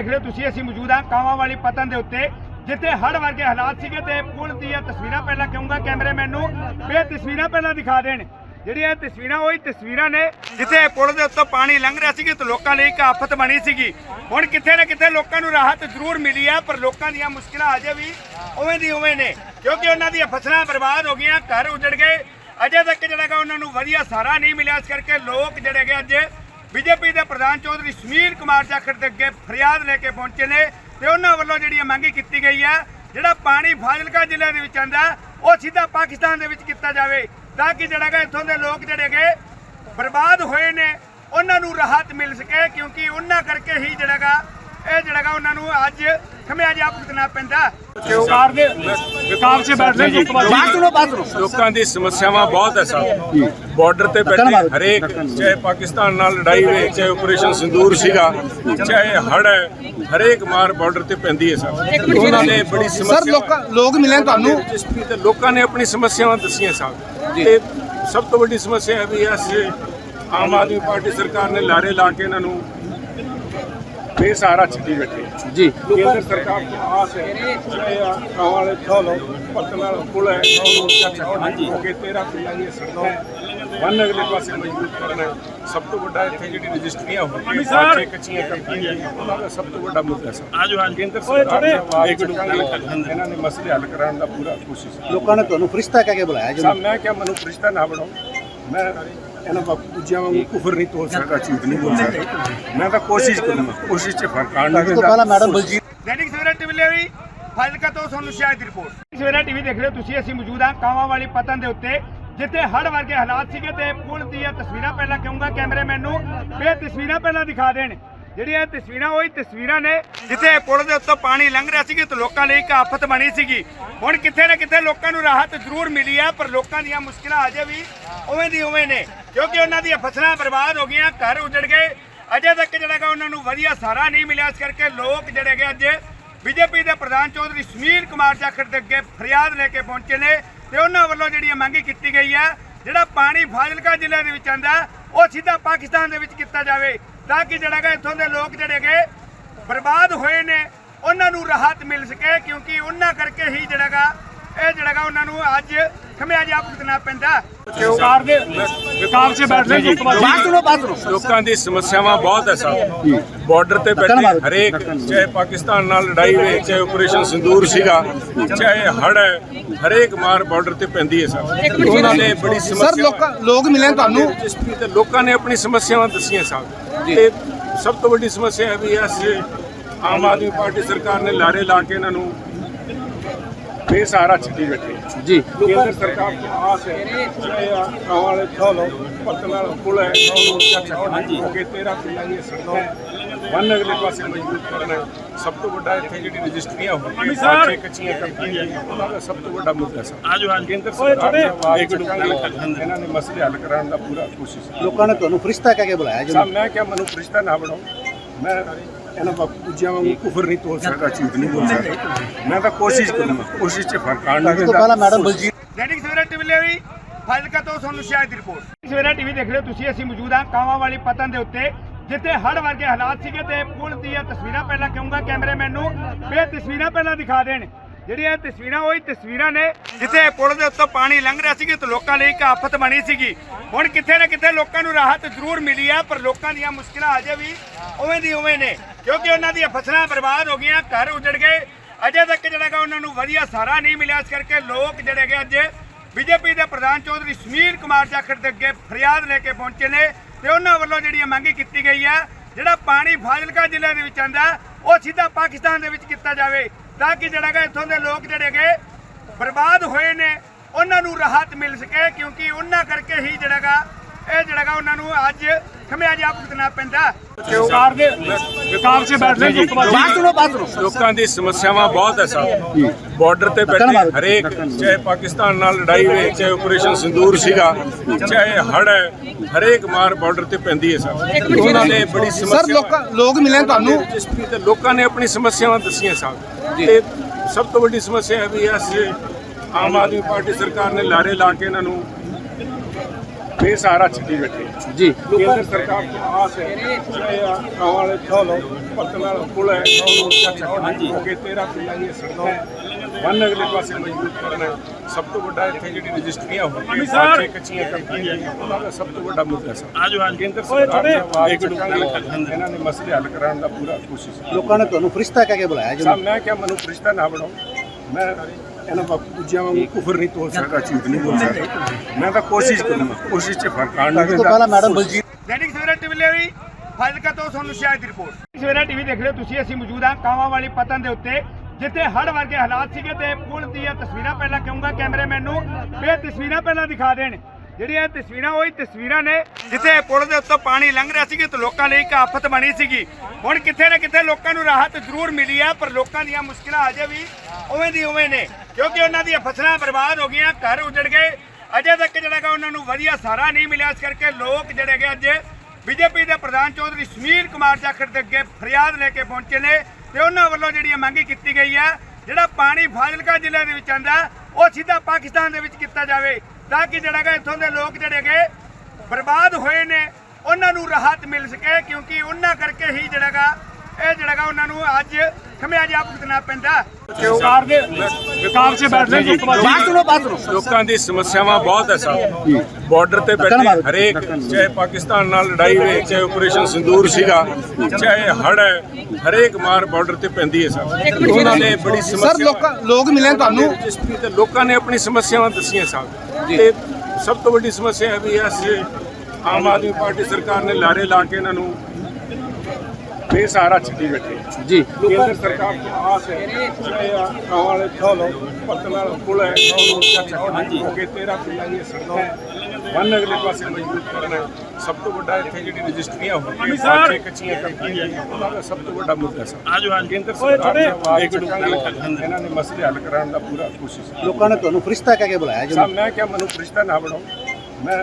ਦੇਖ ਰਹੇ ਹੋ ਤੁਸੀਂ ਅਸੀਂ ਮੌਜੂਦ ਹਾਂ ਕਾਵਾਂ ਵਾਲੀ ਪਤਨ ਦੇ ਉੱਤੇ, ਜਿੱਥੇ ਹੜ ਵਰਗੇ ਹਾਲਾਤ ਸੀਗੇ ਤੇ ਪੁਲ ਦੀਆਂ ਤਸਵੀਰਾਂ ਪਹਿਲਾਂ ਕਹੂੰਗਾ ਕੈਮਰਾਮੈਨ ਨੂੰ ਇਹ ਤਸਵੀਰਾਂ ਪਹਿਲਾਂ ਦਿਖਾ ਦੇਣ। ਜਿਹੜੀਆਂ ਤਸਵੀਰਾਂ, ਉਹੀ ਤਸਵੀਰਾਂ ਨੇ, ਜਿੱਥੇ ਪੁਲ ਦੇ ਉੱਤੋਂ ਪਾਣੀ ਲੰਘ ਰਿਹਾ ਸੀ ਤੇ ਲੋਕਾਂ ਲਈ ਇੱਕ ਆਫਤ ਬਣੀ ਸੀਗੀ। ਹੁਣ ਕਿਤੇ ਨਾ ਕਿਤੇ ਲੋਕਾਂ ਨੂੰ ਰਾਹਤ ਜ਼ਰੂਰ ਮਿਲੀ ਹੈ, ਪਰ ਲੋਕਾਂ ਦੀਆਂ ਮੁਸ਼ਕਲਾਂ ਅਜੇ ਵੀ ਉਵੇਂ ਦੀ ਉਵੇਂ ਨੇ, ਕਿਉਂਕਿ ਉਹਨਾਂ ਦੀਆਂ ਫਸਲਾਂ ਬਰਬਾਦ ਹੋ ਗਈਆਂ, ਘਰ ਉਜੜ ਗਏ। ਅਜੇ ਤੱਕ ਜਿਹੜਾ ਉਹਨਾਂ ਨੂੰ ਵਧੀਆ ਸਹਾਰਾ ਨਹੀਂ ਮਿਲਿਆ, ਇਸ ਕਰਕੇ ਲੋਕ ਜਿਹੜੇ ਗਏ ਅੱਜ ਬੀਜੇਪੀ ਦੇ ਪ੍ਰਧਾਨ ਚੌਧਰੀ ਸੁਨੀਲ ਕੁਮਾਰ ਜਾਖੜ ਦੇ ਅੱਗੇ ਫਰਿਆਦ ਲੈ ਕੇ ਪਹੁੰਚੇ ਨੇ ਤੇ ਉਹਨਾਂ ਵੱਲੋਂ ਜਿਹੜੀ ਮੰਗ ਕੀਤੀ ਗਈ ਹੈ, ਜਿਹੜਾ ਪਾਣੀ ਫਾਜ਼ਿਲਕਾ ਜ਼ਿਲ੍ਹੇ ਦੇ ਵਿੱਚ ਆਂਦਾ ਉਹ ਸਿੱਧਾ ਪਾਕਿਸਤਾਨ ਦੇ ਵਿੱਚ ਕੀਤਾ ਜਾਵੇ, ਤਾਂ ਕਿ ਜਿਹੜਾ ਕਿ ਇੱਥੋਂ ਦੇ ਲੋਕ ਜਿਹੜੇ ਕਿ ਬਰਬਾਦ ਹੋਏ ਨੇ, ਉਹਨਾਂ ਨੂੰ ਰਾਹਤ ਮਿਲ ਸਕੇ, ਕਿਉਂਕਿ ਉਹਨਾਂ ਕਰਕੇ ਹੀ ਜਿਹੜਾ ਇਹ ਜਿਹੜਾ ਗਾ ਉਹਨਾਂ ਨੂੰ ਅੱਜ ਖਮਿਆਜਾ ਭੁਗਤਣਾ ਪੈਂਦਾ। ਸਰਕਾਰ ਦੇ ਵਿਕਾਸ 'ਚ ਬੈਠਦੇ ਜੀ ਬਾਤ ਸੁਣੋ ਬਾਤ ਸੁਣੋ। ਲੋਕਾਂ ਦੀ ਸਮੱਸਿਆਵਾਂ ਬਹੁਤ ਹੈ ਸਾਹਿਬ ਬਾਰਡਰ ਤੇ ਬੈਠੇ ਹਰੇਕ ਚਾਹੇ ਪਾਕਿਸਤਾਨ ਨਾਲ ਲੜਾਈ ਹੋਵੇ ਚਾਹੇ ਆਪਰੇਸ਼ਨ ਸਿੰਦੂਰ ਸੀਗਾ ਚਾਹੇ ਹੜ ਹੈ ਹਰੇਕ ਮਾਰ ਬਾਰਡਰ ਤੇ ਪੈਂਦੀ ਹੈ ਸਾਹਿਬ ਉਹਨਾਂ ਨੇ ਬੜੀ ਸਰ ਸਮੱਸਿਆ ਲੋਕਾਂ ਲੋਕ ਮਿਲੇ ਤੁਹਾਨੂੰ। ਲੋਕਾਂ ਨੇ ਆਪਣੀ ਸਮੱਸਿਆਵਾਂ ਦੱਸੀਆਂ ਸਾਹਿਬ ਤੇ ਸਭ ਤੋਂ ਵੱਡੀ ਸਮੱਸਿਆ ਹੈ ਵੀ ਇਸ ਆਮ ਆਦਮੀ ਪਾਰਟੀ ਸਰਕਾਰ ਨੇ ਲਾਰੇ ਲਾ ਕੇ ਇਹਨਾਂ ਨੂੰ ਬੇਸਹਾਰਾ ਛੱਡੀ ਬੈਠੀ ਜੀ। ਕੇਂਦਰ ਸਰਕਾਰ ਤੋਂ ਆਸ ਹੈ ਵਾਲੇ ਥੋਲੋ ਪਤਨ ਵਾਲਾ ਪੁਲ ਹੈ ਚੱਕਣਾ ਕਿ ਤੇਰਾ ਪਿੰਡਾਂ ਦੀਆਂ ਸੜਕਾਂ ਵਨ ਅਗਲੇ ਪਾਸੇ ਮਜ਼ਬੂਤ ਕਰਨਾ ਹੈ। ਸਭ ਤੋਂ ਵੱਡਾ ਇੱਥੇ ਜਿਹੜੀ ਰਜਿਸਟਰੀਆਂ ਹੋ ਗਈਆਂ ਪਾਛੇ ਕੱਚੀਆਂ ਕਰਦੀਆਂ ਉਹਨਾਂ ਦਾ ਸਭ ਤੋਂ ਵੱਡਾ ਮੁੱਦਾ ਹੈ ਆਜੋ ਹਾਂ ਕੇਂਦਰ ਸਰਕਾਰ ਇਹਨਾਂ ਨੇ ਮਸਲੇ ਹੱਲ ਕਰਾਉਣ ਦਾ ਪੂਰਾ ਕੋਸ਼ਿਸ਼ ਲੋਕਾਂ ਨੇ ਤੁਹਾਨੂੰ ਫਰਿਸ਼ਤਾ ਕਹਿ ਕੇ ਬੁਲਾਇਆ ਜੀ ਸਾ ਮੈਂ ਕਿਹਾ ਮੈਨੂੰ ਫਰਿਸ਼ਤਾ ਨਾ ਬਣਾਓ। ਮੈਂ ਇਹਨਾਂ ਬਾਪੂ ਦੂਜਿਆਂ ਵਾਂਗੂ ਕੁਫਰ ਨਹੀਂ ਤੋੜ ਸਕਦਾ ਝੂਠ ਨਹੀਂ ਬੋਲ ਸਕਦਾ। ਮੈਂ ਤਾਂ ਕੋਸ਼ਿਸ਼ ਕਰੂੰਗਾ ਕੋਸ਼ਿਸ਼ 'ਚ ਫ਼ਰਕ ਆਉਣ ਉਸ ਤੋਂ ਪਹਿਲਾਂ ਮੈਡਮ ਬਲਜੀਤ ਦੈਨਿਕ ਸਵੇਰਾ ਟੀਵੀ ਲਈ ਫਾਜ਼ਿਲਕਾ ਤੋਂ ਤੁਹਾਨੂੰ ਸ਼ਾਇਦ ਦੀ ਰਿਪੋਰਟ ਸਵੇਰਾ ਟੀਵੀ ਦੇਖ ਰਹੇ ਹੋ ਤੁਸੀਂ ਅਸੀਂ ਮੌਜੂਦ ਹਾਂ ਕਾਵਾਂ ਵਾਲੀ ਪਤਨ ਦੇ ਉੱਤੇ ਜਿੱਥੇ ਹੜ ਵਰਗੇ ਹਾਲਾਤ ਸੀਗੇ ਤੇ ਪੁਲ ਦੀਆਂ ਤਸਵੀਰਾਂ ਪਹਿਲਾਂ ਕਹੂੰਗਾ ਕੈਮਰਾਮੈਨ ਨੂੰ ਇਹ ਤਸਵੀਰਾਂ ਪਹਿਲਾਂ ਦਿਖਾ ਦੇਣ। ਜਿਹੜੀਆਂ ਤਸਵੀਰਾਂ, ਉਹੀ ਤਸਵੀਰਾਂ ਨੇ ਜਿੱਥੇ ਪੁਲ ਦੇ ਉੱਤੋਂ ਪਾਣੀ ਲੰਘ ਰਿਹਾ ਸੀ ਤੇ ਲੋਕਾਂ ਲਈ ਇੱਕ ਆਫਤ ਬਣੀ ਸੀਗੀ। ਹੁਣ ਕਿਤੇ ਨਾ ਕਿਤੇ ਲੋਕਾਂ ਨੂੰ ਰਾਹਤ ਜ਼ਰੂਰ ਮਿਲੀ ਹੈ, ਪਰ ਲੋਕਾਂ ਦੀਆਂ ਮੁਸ਼ਕਲਾਂ ਅਜੇ ਵੀ ਉਵੇਂ ਦੀ ਉਵੇਂ ਨੇ, ਕਿਉਂਕਿ ਉਹਨਾਂ ਦੀਆਂ ਫਸਲਾਂ ਬਰਬਾਦ ਹੋ ਗਈਆਂ, ਘਰ ਉਜੜ ਗਏ। ਅਜੇ ਤੱਕ ਜਿਹੜਾ ਗਾ ਉਹਨਾਂ ਨੂੰ ਵਧੀਆ ਸਹਾਰਾ ਨਹੀਂ ਮਿਲਿਆ, ਇਸ ਕਰਕੇ ਲੋਕ ਜਿਹੜੇ ਕਿ ਅੱਜ ਬੀਜੇਪੀ ਦੇ ਪ੍ਰਧਾਨ ਚੌਧਰੀ ਸੁਨੀਲ ਕੁਮਾਰ ਜਾਖੜ ਦੇ ਅੱਗੇ ਫਰਿਆਦ ਲੈ ਕੇ ਪਹੁੰਚੇ ਨੇ ਤੇ ਉਹਨਾਂ ਵੱਲੋਂ ਜਿਹੜੀ ਮੰਗ ਕੀਤੀ ਗਈ ਹੈ, ਜਿਹੜਾ ਪਾਣੀ ਫਾਜ਼ਿਲਕਾ ਜ਼ਿਲ੍ਹੇ ਦੇ ਵਿੱਚ ਆਂਦਾ ਉਹ ਸਿੱਧਾ ਪਾਕਿਸਤਾਨ ਦੇ ਵਿੱਚ ਕੀਤਾ ਜਾਵੇ। ਤਾਂ ਕਿ ਜਿਹੜਾ ਗਾ ਇੱਥੋਂ ਦੇ ਲੋਕ ਜਿਹੜੇ ਕਿ ਬਰਬਾਦ ਹੋਏ ਨੇ, ਉਹਨਾਂ ਨੂੰ ਰਾਹਤ ਮਿਲ ਸਕੇ, ਕਿਉਂਕਿ ਉਹਨਾਂ ਕਰਕੇ ਹੀ ਜਿਹੜਾ ਗਾ ਇਹ ਜਿਹੜਾ ਗਾ ਉਹਨਾਂ ਨੂੰ ਅੱਜ ਖਮਿਆਜਾ ਭੁਗਤਣਾ ਪੈਂਦਾ। ਸਰਕਾਰ ਦੇ ਵਿਕਾਸ 'ਚ ਬੈਠਦੇ ਜੀ ਬਾਤ ਸੁਣੋ ਬਾਤ ਸੁਣੋ। ਲੋਕਾਂ ਦੀ ਸਮੱਸਿਆਵਾਂ ਬਹੁਤ ਹੈ ਸਾਹਿਬ ਬਾਰਡਰ ਤੇ ਬੈਠੇ ਹਰੇਕ ਚਾਹੇ ਪਾਕਿਸਤਾਨ ਨਾਲ ਲੜਾਈ ਹੋਵੇ ਚਾਹੇ ਆਪਰੇਸ਼ਨ ਸਿੰਦੂਰ ਸੀਗਾ ਚਾਹੇ ਹੜ ਹੈ ਹਰੇਕ ਮਾਰ ਬਾਰਡਰ ਤੇ ਪੈਂਦੀ ਹੈ ਸਾਹਿਬ ਉਹਨਾਂ ਨੇ ਬੜੀ ਸਰ ਸਮੱਸਿਆ ਲੋਕਾਂ ਲੋਕ ਮਿਲੇ ਤੁਹਾਨੂੰ। ਲੋਕਾਂ ਨੇ ਆਪਣੀ ਸਮੱਸਿਆਵਾਂ ਦੱਸੀਆਂ ਸਾਹਿਬ ਤੇ ਸਭ ਤੋਂ ਵੱਡੀ ਸਮੱਸਿਆ ਹੈ ਵੀ ਇਸ ਆਮ ਆਦਮੀ ਪਾਰਟੀ ਸਰਕਾਰ ਨੇ ਲਾਰੇ ਲਾ ਕੇ ਇਹਨਾਂ ਨੂੰ ਬੇਸਹਾਰਾ ਛੱਡੀ ਬੈਠੀ ਹੈ। ਜੀ। ਕੇਂਦਰ ਸਰਕਾਰ ਤੋਂ ਆਸ ਹੈ ਚਾਹੇ ਆ ਕਾਵਾਂ ਵਾਲੇ ਥੋਲੋ ਪਤਨ ਵਾਲਾ ਪੁਲ ਹੈ ਉਹਨੂੰ ਉੱਚਾ ਚੱਕਣਾ ਕਿ ਤੇਰਾ ਪਿੰਡਾਂ ਦੀਆਂ ਸੜਕਾਂ ਵਨ ਅਗਲੇ ਪਾਸੇ ਮਜ਼ਬੂਤ ਕਰਨਾ। ਸਭ ਤੋਂ ਵੱਡਾ ਇੱਥੇ ਜਿਹੜੀ ਰਜਿਸਟਰੀਆਂ ਹੋ ਗਈਆਂ ਪਾਛੇ ਕੱਚੀਆਂ ਉਹਨਾਂ ਦਾ ਸਭ ਤੋਂ ਵੱਡਾ ਮੁੱਦਾ ਹੈ ਆਜੋ ਹਾਂ ਕੇਂਦਰ ਸਰਕਾਰ ਨੇ ਆਵਾਜ਼ ਇਹਨਾਂ ਨੇ ਮਸਲੇ ਹੱਲ ਕਰਾਉਣ ਦਾ ਪੂਰਾ ਕੋਸ਼ਿਸ਼ ਲੋਕਾਂ ਨੇ ਤੁਹਾਨੂੰ ਫਰਿਸ਼ਤਾ ਕਹਿ ਕੇ ਬੁਲਾਇਆ ਜੀ। ਮੈਂ ਕਿਹਾ ਮੈਨੂੰ ਫਰਿਸ਼ਤਾ ਨਾ ਬਣਾਓ। ਮੈਂ ਇਹਨਾਂ ਬਾਪੂ ਦੂਜਿਆਂ ਵਾਂਗੂ ਕੁਫਰ ਨਹੀਂ ਤੋੜ ਸਕਦਾ ਝੂਠ ਨਹੀਂ ਬੋਲ ਸਕਦਾ। ਮੈਂ ਤਾਂ ਕੋਸ਼ਿਸ਼ ਕਰੂੰਗਾ ਕੋਸ਼ਿਸ਼ 'ਚ ਫ਼ਰਕ ਆਉਣ ਉਸ ਤੋਂ ਪਹਿਲਾਂ ਮੈਡਮ ਬਲਜੀਤ ਦੈਨਿਕ ਸਵੇਰਾ ਟੀਵੀ ਲਈ ਫਾਜ਼ਿਲਕਾ ਤੋਂ ਤੁਹਾਨੂੰ ਸ਼ਾਇਦ ਦੀ ਰਿਪੋਰਟ ਸਵੇਰਾ ਟੀਵੀ ਦੇਖ ਰਹੇ ਤੁਸੀਂ ਅਸੀਂ ਮੌਜੂਦ ਹਾਂ ਕਾਵਾਂ ਵਾਲੀ ਪਤਨ ਦੇ ਉੱਤੇ ਜਿੱਥੇ ਹੜ ਵਰਗੇ ਹਾਲਾਤ ਸੀਗੇ ਤੇ ਪੁਲ ਦੀਆਂ ਤਸਵੀਰਾਂ ਪਹਿਲਾਂ ਕਹੂੰਗਾ ਕੈਮਰਾਮੈਨ ਨੂੰ ਇਹ ਤਸਵੀਰਾਂ ਪਹਿਲਾਂ ਦਿਖਾ ਦੇਣ। ਜਿਹੜੀਆਂ ਤਸਵੀਰਾਂ, ਉਹੀ ਤਸਵੀਰਾਂ ਨੇ ਜਿੱਥੇ ਪੁਲ ਦੇ ਉੱਤੋਂ ਪਾਣੀ ਲੰਘ ਰਿਹਾ ਸੀ ਤੇ ਲੋਕਾਂ ਲਈ ਇੱਕ ਆਫਤ ਬਣੀ ਸੀਗੀ। ਹੁਣ ਕਿਤੇ ਨਾ ਕਿਤੇ ਲੋਕਾਂ ਨੂੰ ਰਾਹਤ ਜ਼ਰੂਰ ਮਿਲੀ ਹੈ, ਪਰ ਲੋਕਾਂ ਦੀਆਂ ਮੁਸ਼ਕਲਾਂ ਅਜੇ ਵੀ ਉਵੇਂ ਦੀ ਉਵੇਂ ਨੇ, ਕਿਉਂਕਿ ਉਹਨਾਂ ਦੀਆਂ ਫਸਲਾਂ ਬਰਬਾਦ ਹੋ ਗਈਆਂ, ਘਰ ਉਜੜ ਗਏ। ਅਜੇ ਤੱਕ ਜਿਹੜਾ ਉਹਨਾਂ ਨੂੰ ਵਧੀਆ ਸਹਾਰਾ ਨਹੀਂ ਮਿਲਿਆ, ਇਸ ਕਰਕੇ ਲੋਕ ਜਿਹੜੇ ਗਏ ਅੱਜ ਬੀਜੇਪੀ ਦੇ ਪ੍ਰਧਾਨ ਚੌਧਰੀ ਸੁਨੀਲ ਕੁਮਾਰ ਜਾਖੜ ਦੇ ਅੱਗੇ ਫਰਿਆਦ ਲੈ ਕੇ ਪਹੁੰਚੇ ਨੇ ਤੇ ਉਹਨਾਂ ਵੱਲੋਂ ਜਿਹੜੀ ਮੰਗ ਕੀਤੀ ਗਈ ਹੈ ਜਿਹੜਾ ਪਾਣੀ ਫਾਜ਼ਿਲਕਾ ਜ਼ਿਲ੍ਹੇ ਦੇ ਵਿੱਚ ਆਂਦਾ ਉਹ ਸਿੱਧਾ ਪਾਕਿਸਤਾਨ ਦੇ ਵਿੱਚ ਕੀਤਾ ਜਾਵੇ। ਤਾਂ ਕਿ ਜਿਹੜਾ ਗਾ ਇੱਥੋਂ ਦੇ ਲੋਕ ਜਿਹੜੇ ਗਏ ਬਰਬਾਦ ਹੋਏ ਨੇ, ਉਹਨਾਂ ਨੂੰ ਰਾਹਤ ਮਿਲ ਸਕੇ, ਕਿਉਂਕਿ ਉਹਨਾਂ ਕਰਕੇ ਹੀ ਜਿਹੜਾ ਗਾ ਇਹ ਜਿਹੜਾ ਗਾ ਉਹਨਾਂ ਨੂੰ ਅੱਜ ਖਮਿਆਜਾ ਭੁਗਤਣਾ ਪੈਂਦਾ। ਸਰਕਾਰ ਦੇ ਵਿਕਾਸ 'ਚ ਬੈਠਦੇ ਜੀ ਬਾਤ ਸੁਣੋ ਬਾਤ ਸੁਣੋ। ਲੋਕਾਂ ਦੀ ਸਮੱਸਿਆਵਾਂ ਬਹੁਤ ਹੈ ਸਾਹਿਬ ਬਾਰਡਰ ਤੇ ਬੈਠੇ ਹਰੇਕ ਚਾਹੇ ਪਾਕਿਸਤਾਨ ਨਾਲ ਲੜਾਈ ਹੋਵੇ ਚਾਹੇ ਆਪਰੇਸ਼ਨ ਸਿੰਦੂਰ ਸੀਗਾ ਚਾਹੇ ਹੜ ਹੈ ਹਰੇਕ ਮਾਰ ਬਾਰਡਰ ਤੇ ਪੈਂਦੀ ਹੈ ਸਾਹਿਬ ਉਹਨਾਂ ਨੇ ਬੜੀ ਸਰ ਸਮੱਸਿਆ ਲੋਕਾਂ ਲੋਕ ਮਿਲੇ ਤੁਹਾਨੂੰ। ਤੇ ਲੋਕਾਂ ਨੇ ਆਪਣੀ ਸਮੱਸਿਆਵਾਂ ਦੱਸੀਆਂ ਸਾਹਿਬ ਤੇ ਸਭ ਤੋਂ ਵੱਡੀ ਸਮੱਸਿਆ ਹੈ ਵੀ ਇਸ ਆਮ ਆਦਮੀ ਪਾਰਟੀ ਸਰਕਾਰ ਨੇ ਲਾਰੇ ਲਾ ਕੇ ਇਹਨਾਂ ਨੂੰ ਬੇਸਹਾਰਾ ਛੱਡੀ ਬੈਠੇ ਜੀ। ਕੇਂਦਰ ਸਰਕਾਰ ਦੀ ਆਸ ਹੈ ਚਾਹੇ ਆ ਗਾਂਵ ਵਾਲੇ ਛੋਲੋ ਪਤਨ ਵਾਲਾ ਪੁਲ ਹੈ ਉਹਨੂੰ ਹਾਂਜੀ। ਹੋ ਕੇ 13 ਪਿੰਡਾਂ ਦੀਆਂ ਸੜਕਾਂ ਹੈ। ਵਨ ਅਗਲੇ ਪਾਸੇ ਮਜ਼ਬੂਤ ਕਰਨਾ ਹੈ। ਸਭ ਤੋਂ ਵੱਡਾ ਇੱਥੇ ਜਿਹੜੀ ਰਜਿਸਟਰੀਆਂ ਹੋਈਆਂ ਸਾਥੇ ਕੱਚੀਆਂ ਕੰਪਨੀਆਂ ਉਹਨਾਂ ਦਾ ਸਭ ਤੋਂ ਵੱਡਾ ਮੁੱਦਾ ਹੈ ਆਜੋ ਹਾਂ ਕੇਂਦਰ ਸਰਕਾਰ ਦੀ ਆਵਾਜ਼ ਚੱਕਾਂਗੇ ਇਹਨਾਂ ਦੇ ਮਸਲੇ ਹੱਲ ਕਰਾਉਣ ਦਾ ਪੂਰਾ ਕੋਸ਼ਿਸ਼ ਹੈ ਲੋਕਾਂ ਨੇ ਤੁਹਾਨੂੰ ਫਰਿਸ਼ਤਾ ਕਹਿ ਕੇ ਬੁਲਾਇਆ ਜੀ। ਮੈਂ ਕਿਹਾ ਮੈਨੂੰ ਫਰਿਸ਼ਤਾ ਨਾ ਬਣਾਓ। ਮੈਂ ਇਹਨਾਂ ਬਾਪੂ ਦੂਜਿਆਂ ਵਾਂਗੂ ਕੁਫਰ ਨਹੀਂ ਤੋੜ ਸਕਦਾ ਝੂਠ ਨਹੀਂ ਬੋਲ ਸਕਦਾ। ਮੈਂ ਤਾਂ ਕੋਸ਼ਿਸ਼ ਕਰੂੰਗਾ ਕੋਸ਼ਿਸ਼ 'ਚ ਫ਼ਰਕ ਆਉਣ ਇਸ ਤੋਂ ਪਹਿਲਾਂ ਮੈਡਮ ਬਲਜੀਤ ਦੈਨਿਕ ਸਵੇਰਾ ਟੀਵੀ ਲਈ ਫਾਜ਼ਿਲਕਾ ਤੋਂ ਤੁਹਾਨੂੰ ਸ਼ਾਇਦ ਰਿਪੋਰਟ ਸਵੇਰਾ ਟੀਵੀ ਦੇਖ ਰਹੇ ਹੋ ਤੁਸੀਂ ਅਸੀਂ ਮੌਜੂਦ ਹਾਂ ਕਾਵਾਂ ਵਾਲੀ ਪਤਨ ਦੇ ਉੱਤੇ ਜਿੱਥੇ ਹੜ੍ਹ ਵਰਗੇ ਹਾਲਾਤ ਸੀਗੇ ਤੇ ਪੁਲ ਦੀਆਂ ਤਸਵੀਰਾਂ ਪਹਿਲਾਂ ਕਹੂੰਗਾ ਕੈਮਰਾਮੈਨ ਨੂੰ ਇਹ ਤਸਵੀਰਾਂ ਪਹਿਲਾਂ ਦਿਖਾ ਦੇਣ। ਜਿਹੜੀਆਂ ਇਹ ਤਸਵੀਰਾਂ, ਉਹੀ ਤਸਵੀਰਾਂ ਨੇ ਜਿੱਥੇ ਪੁਲ ਦੇ ਉੱਤੋਂ ਪਾਣੀ ਲੰਘ ਰਿਹਾ ਸੀ ਤੇ ਲੋਕਾਂ ਲਈ ਇੱਕ ਆਫਤ ਬਣੀ ਸੀਗੀ। ਹੁਣ ਕਿੱਥੇ ਨਾ ਕਿੱਥੇ ਲੋਕਾਂ ਨੂੰ ਰਾਹਤ ਜ਼ਰੂਰ ਮਿਲੀ ਹੈ ਪਰ ਲੋਕਾਂ ਦੀਆਂ ਮੁਸ਼ਕਲਾਂ ਅਜੇ ਵੀ ਉਵੇਂ ਦੀ ਉਵੇਂ ਨੇ, ਕਿਉਂਕਿ ਉਹਨਾਂ ਦੀਆਂ ਫਸਲਾਂ ਬਰਬਾਦ ਹੋ ਗਈਆਂ, ਘਰ ਉਜੜ ਗਏ। ਅਜੇ ਤੱਕ ਜਿਹੜਾ ਗਾ ਉਹਨਾਂ ਨੂੰ ਵਧੀਆ ਸਹਾਰਾ ਨਹੀਂ ਮਿਲਿਆ, ਇਸ ਕਰਕੇ ਲੋਕ ਜਿਹੜੇ ਕਿ ਅੱਜ ਬੀਜੇਪੀ ਦੇ ਪ੍ਰਧਾਨ ਚੌਧਰੀ ਸੁਨੀਲ ਕੁਮਾਰ ਜਾਖੜ ਦੇ ਅੱਗੇ ਫਰਿਆਦ ਲੈ ਕੇ ਪਹੁੰਚੇ ਨੇ ਤੇ ਉਹਨਾਂ ਵੱਲੋਂ ਜਿਹੜੀ ਇਹ ਮੰਗ ਕੀਤੀ ਗਈ ਹੈ, ਜਿਹੜਾ ਪਾਣੀ ਫਾਜ਼ਿਲਕਾ ਜ਼ਿਲ੍ਹੇ ਦੇ ਵਿੱਚ ਆਂਦਾ ਉਹ ਸਿੱਧਾ ਪਾਕਿਸਤਾਨ ਦੇ ਵਿੱਚ ਕੀਤਾ ਜਾਵੇ। ਤਾਂ ਕਿ ਜਿਹੜਾ ਗਾ ਇੱਥੋਂ ਦੇ ਲੋਕ ਜਿਹੜੇ ਹੈਗੇ ਬਰਬਾਦ ਹੋਏ ਨੇ ਉਹਨਾਂ ਨੂੰ ਰਾਹਤ ਮਿਲ ਸਕੇ ਕਿਉਂਕਿ ਉਹਨਾਂ ਕਰਕੇ ਹੀ ਜਿਹੜਾ ਗਾ ਇਹ ਜਿਹੜਾ ਗਾ ਉਹਨਾਂ ਨੂੰ ਅੱਜ ਖਮਿਆਜਾ ਭੁਗਤਣਾ ਪੈਂਦਾ। ਕਾਰ ਦੇ ਕਾਰ 'ਚ ਬੈਠਦੇ ਜੀ ਬਾਤ ਸੁਣੋ ਬਾਤ ਸੁਣੋ ਲੋਕਾਂ ਦੀ ਸਮੱਸਿਆਵਾਂ ਬਹੁਤ ਹੈ ਸਾਹਿਬ ਬਾਰਡਰ ਤੇ ਬੈਠੇ ਹਰੇਕ ਚਾਹੇ ਪਾਕਿਸਤਾਨ ਨਾਲ ਲੜਾਈ ਹੋਵੇ ਚਾਹੇ ਆਪਰੇਸ਼ਨ ਸਿੰਦੂਰ ਸੀਗਾ ਚਾਹੇ ਹੜ ਹੈ ਹਰੇਕ ਮਾਰ ਬਾਰਡਰ ਤੇ ਪੈਂਦੀ ਹੈ ਸਾਹਿਬ ਉਹਨਾਂ ਨੇ ਬੜੀ ਸਰ ਸਮੱਸਿਆ ਲੋਕਾਂ ਲੋਕ ਮਿਲੇ ਤੁਹਾਨੂੰ? ਲੋਕਾਂ ਨੇ ਆਪਣੀ ਸਮੱਸਿਆਵਾਂ ਦੱਸੀਆਂ ਸਾਹਿਬ ਤੇ ਸਭ ਤੋਂ ਵੱਡੀ ਸਮੱਸਿਆ ਹੈ ਵੀ ਇਸ ਆਮ ਆਦਮੀ ਪਾਰਟੀ ਸਰਕਾਰ ਨੇ ਲਾਰੇ ਲਾ ਕੇ ਇਹਨਾਂ ਨੂੰ ਬੇਸਹਾਰਾ ਛੱਡੀ ਬੈਠੇ ਜੀ। ਕੇਂਦਰ ਸਰਕਾਰ ਦੀ ਆਸ ਹੈ ਚਾਹੇ ਆ ਗਾਂਵ ਵਾਲੇ ਛੋਲੋ ਪਤਨ ਵਾਲਾ ਪੁਲ ਹੈ ਉਹਨੂੰ ਹਾਂਜੀ। ਹੋ ਕੇ 13 ਪਿੰਡਾਂ ਦੀਆਂ ਸੜਕਾਂ। ਵਨ ਅਗਲੇ ਪਾਸੇ ਮਜ਼ਬੂਤ ਕਰਨਾ ਹੈ। ਸਭ ਤੋਂ ਵੱਡਾ ਇੱਥੇ ਜਿਹੜੀ ਰਜਿਸਟਰੀਆਂ ਹੋਈਆਂ ਸਾਥੇ ਕੱਚੀਆਂ ਕੰਪਨੀਆਂ ਉਹਨਾਂ ਦਾ ਸਭ ਤੋਂ ਵੱਡਾ ਮੁੱਦਾ ਹੈ ਆਜੋ ਹਾਂ ਕੇਂਦਰ ਸਰਕਾਰ ਦੀ ਆਵਾਜ਼ ਚੱਕਾਂਗੇ। ਇਹਨਾਂ ਦੇ ਮਸਲੇ ਹੱਲ ਕਰਾਉਣ ਦਾ ਪੂਰਾ ਕੋਸ਼ਿਸ਼ ਹੈ ਲੋਕਾਂ ਨੇ ਤੁਹਾਨੂੰ ਫਰਿਸ਼ਤਾ ਕਹਿ ਕੇ ਬੁਲਾਇਆ ਜੀ। ਮੈਂ ਕਿਹਾ ਮੈਨੂੰ ਫਰਿਸ਼ਤਾ ਨਾ ਬਣਾਓ। ਮੈਂ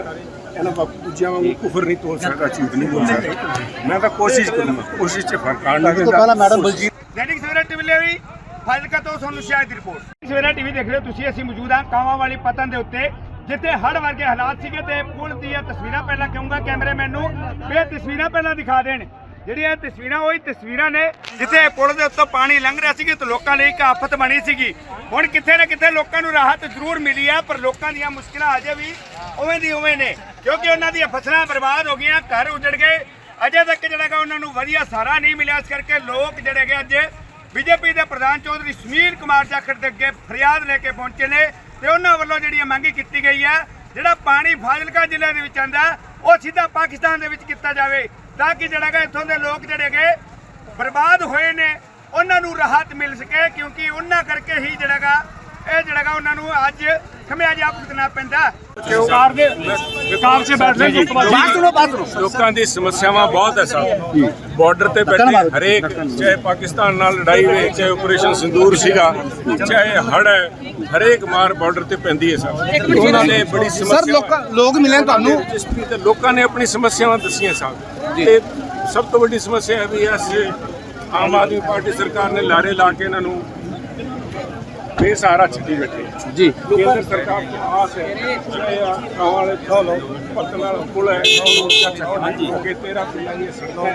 ਇਹਨਾਂ ਬਾਪੂ ਦੂਜਿਆਂ ਵਾਂਗੂ ਕੁਫਰ ਨਹੀਂ ਤੋੜ ਸਕਦਾ ਝੂਠ ਨਹੀਂ ਬੋਲ ਸਕਦਾ। ਮੈਂ ਤਾਂ ਕੋਸ਼ਿਸ਼ ਕਰੂੰਗਾ ਕੋਸ਼ਿਸ਼ 'ਚ ਫ਼ਰਕ ਇਸ ਤੋਂ ਪਹਿਲਾਂ ਮੈਡਮ ਬਲਜੀਤ ਦੈਨਿਕ ਸਵੇਰਾ ਟੀਵੀ ਲਈ ਫਾਜ਼ਿਲਕਾ ਤੋਂ ਤੁਹਾਨੂੰ ਸ਼ਾਇਦ ਰਿਪੋਰਟ। ਸਵੇਰਾ ਟੀਵੀ ਦੇਖ ਰਹੇ ਹੋ ਤੁਸੀਂ ਅਸੀਂ ਮੌਜੂਦ ਹਾਂ ਕਾਵਾਂ ਵਾਲੀ ਪਤਨ ਦੇ ਉੱਤੇ। ਜਿੱਥੇ ਹੜ੍ਹ ਵਰਗੇ ਹਾਲਾਤ ਸੀਗੇ ਤੇ ਪੁਲ ਦੀਆਂ ਤਸਵੀਰਾਂ ਪਹਿਲਾਂ ਕਹੂੰਗਾ ਕੈਮਰਾਮੈਨ ਨੂੰ ਵੀ ਇਹ ਤਸਵੀਰਾਂ ਪਹਿਲਾਂ ਦਿਖਾ ਦੇਣ। ਜਿਹੜੀਆਂ ਇਹ ਤਸਵੀਰਾਂ, ਉਹੀ ਤਸਵੀਰਾਂ ਨੇ, ਜਿੱਥੇ ਪੁਲ ਦੇ ਉੱਤੋਂ ਪਾਣੀ ਲੰਘ ਰਿਹਾ ਸੀ ਤੇ ਲੋਕਾਂ ਲਈ ਇੱਕ ਆਫਤ ਬਣੀ ਸੀਗੀ। ਹੁਣ ਕਿੱਥੇ ਨਾ ਕਿੱਥੇ ਲੋਕਾਂ ਨੂੰ ਰਾਹਤ ਜ਼ਰੂਰ ਮਿਲੀ ਹੈ, ਪਰ ਲੋਕਾਂ ਦੀਆਂ ਮੁਸ਼ਕਲਾਂ ਅਜੇ ਵੀ ਉਵੇਂ ਦੀ ਉਵੇਂ ਨੇ, ਕਿਉਂਕਿ ਉਹਨਾਂ ਦੀਆਂ ਫਸਲਾਂ ਬਰਬਾਦ ਹੋ ਗਈਆਂ, ਘਰ ਉਜੜ ਗਏ। ਅਜੇ ਤੱਕ ਜਿਹੜਾ ਉਹਨਾਂ ਨੂੰ ਵਧੀਆ ਸਾਰਾ ਨਹੀਂ ਮਿਲਿਆ, ਇਸ ਕਰਕੇ ਲੋਕ ਜਿਹੜੇ ਅੱਜ ਬੀਜੇਪੀ ਦੇ ਪ੍ਰਧਾਨ ਚੌਧਰੀ ਸੁਨੀਲ ਕੁਮਾਰ ਜਾਖੜ ਦੇ ਅੱਗੇ ਫਰਿਆਦ ਲੈ ਕੇ ਪਹੁੰਚੇ ਨੇ। ਤੇ ਉਹਨਾਂ ਵੱਲੋਂ ਜਿਹੜੀ ਇਹ ਮੰਗ ਕੀਤੀ ਗਈ ਹੈ, ਜਿਹੜਾ ਪਾਣੀ ਫਾਜ਼ਿਲਕਾ ਜ਼ਿਲ੍ਹੇ ਦੇ ਵਿੱਚ ਆਂਦਾ ਉਹ ਸਿੱਧਾ ਪਾਕਿਸਤਾਨ ਦੇ ਵਿੱਚ ਕੀਤਾ ਜਾਵੇ, ਤਾਂ ਕਿ ਜਿਹੜਾ ਗਾ ਇੱਥੋਂ ਦੇ ਲੋਕ ਜਿਹੜੇ ਹੈਗੇ ਬਰਬਾਦ ਹੋਏ ਨੇ, ਉਹਨਾਂ ਨੂੰ ਰਾਹਤ ਮਿਲ ਸਕੇ, ਕਿਉਂਕਿ ਉਹਨਾਂ ਕਰਕੇ ਹੀ ਜਿਹੜਾ ਗਾ ਇਹ ਜਿਹੜਾ ਗਾ ਉਹਨਾਂ ਨੂੰ ਅੱਜ ਖਮਿਆਜਾ ਭੁਗਤਣਾ ਪੈਂਦਾ। ਕਾਰ ਦੇ ਕਾਰ 'ਚ ਬੈਠਦੇ ਜੀ। ਬਾਤ ਸੁਣੋ ਬਾਤ ਸੁਣੋ। ਲੋਕਾਂ ਦੀ ਸਮੱਸਿਆਵਾਂ ਬਹੁਤ ਹੈ ਸਾਹਿਬ ਬਾਰਡਰ ਤੇ ਬੈਠੇ ਹਰੇਕ ਚਾਹੇ ਪਾਕਿਸਤਾਨ ਨਾਲ ਲੜਾਈ ਹੋਵੇ ਚਾਹੇ ਆਪਰੇਸ਼ਨ ਸਿੰਦੂਰ ਸੀਗਾ ਚਾਹੇ ਹੜ ਹੈ ਹਰੇਕ ਮਾਰ ਬਾਰਡਰ ਤੇ ਪੈਂਦੀ ਹੈ ਸਾਹਿਬ ਉਹਨਾਂ ਨੇ ਬੜੀ ਸਰ ਸਮੱਸਿਆ ਲੋਕਾਂ ਲੋਕ ਮਿਲੇ ਤੁਹਾਨੂੰ। ਤੇ ਲੋਕਾਂ ਨੇ ਆਪਣੀ ਸਮੱਸਿਆਵਾਂ ਦੱਸੀਆਂ ਸਾਹਿਬ ਤੇ ਸਭ ਤੋਂ ਵੱਡੀ ਸਮੱਸਿਆ ਹੈ ਵੀ ਇਸ ਆਮ ਆਦਮੀ ਪਾਰਟੀ ਸਰਕਾਰ ਨੇ ਲਾਰੇ ਲਾ ਕੇ ਇਹਨਾਂ ਨੂੰ ਬੇਸਹਾਰਾ ਛੱਡੀ ਬੈਠੇ ਜੀ। ਕੇਂਦਰ ਸਰਕਾਰ ਦੀ ਆਸ ਹੈ ਚਾਹੇ ਆ ਵਾਲੇ ਪਤਨ ਵਾਲਾ ਪੁਲ ਹੈ ਉਹਨੂੰ ਹਾਂਜੀ। ਹੋ ਕੇ 13 ਪਿੰਡਾਂ ਦੀਆਂ ਸੜਕਾਂ।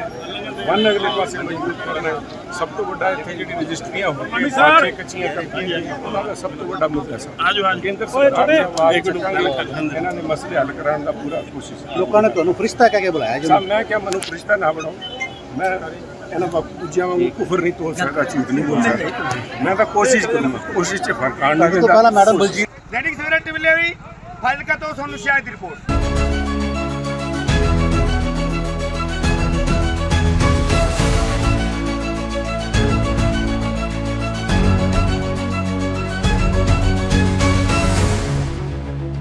ਵਨ ਅਗਲੇ ਪਾਸੇ ਮਜ਼ਬੂਤ ਕਰਨਾ। ਸਭ ਤੋਂ ਵੱਡਾ ਇੱਥੇ ਜਿਹੜੀ ਰਜਿਸਟਰੀਆਂ ਹੋਈਆਂ ਸਾਥੇ ਕੱਚੀਆਂ ਕੰਪਨੀਆਂ ਉਹਨਾਂ ਦਾ ਸਭ ਤੋਂ ਵੱਡਾ ਮੁੱਦਾ ਹੈ ਆਜੋ ਹਾਂ ਕੇਂਦਰ ਸਰਕਾਰ ਦੀ ਆਵਾਜ਼ ਚੱਕਾਂਗੇ ਇਹਨਾਂ ਦੇ ਮਸਲੇ ਹੱਲ ਕਰਾਉਣ ਦਾ ਪੂਰਾ ਕੋਸ਼ਿਸ਼ ਲੋਕਾਂ ਨੇ ਤੁਹਾਨੂੰ ਫਰਿਸ਼ਤਾ ਕਹਿ ਕੇ ਬੁਲਾਇਆ ਜੀ। ਮੈਂ ਕਿਹਾ ਮੈਨੂੰ ਫਰਿਸ਼ਤਾ ਨਾ ਬਣਾਓ। ਮੈਂ ਇਹਨਾਂ ਬਾਪੂ ਦੂਜਿਆਂ ਵਾਂਗੂ ਕੁਫਰ ਨਹੀਂ ਤੋੜ ਸਕਦਾ ਝੂਠ ਨਹੀਂ ਬੋਲ ਸਕਦਾ। ਮੈਂ ਤਾਂ ਕੋਸ਼ਿਸ਼ ਕਰੂੰਗਾ ਕੋਸ਼ਿਸ਼ 'ਚ ਫ਼ਰਕ ਇਸ ਤੋਂ ਪਹਿਲਾਂ ਮੈਡਮ ਬਲਜੀਤ ਦੈਨਿਕ ਸਵੇਰਾ ਟੀਵੀ ਲਈ ਫਾਜ਼ਿਲਕਾ ਤੋਂ ਤੁਹਾਨੂੰ ਸ਼ਾਇਦ ਰਿਪੋਰਟ।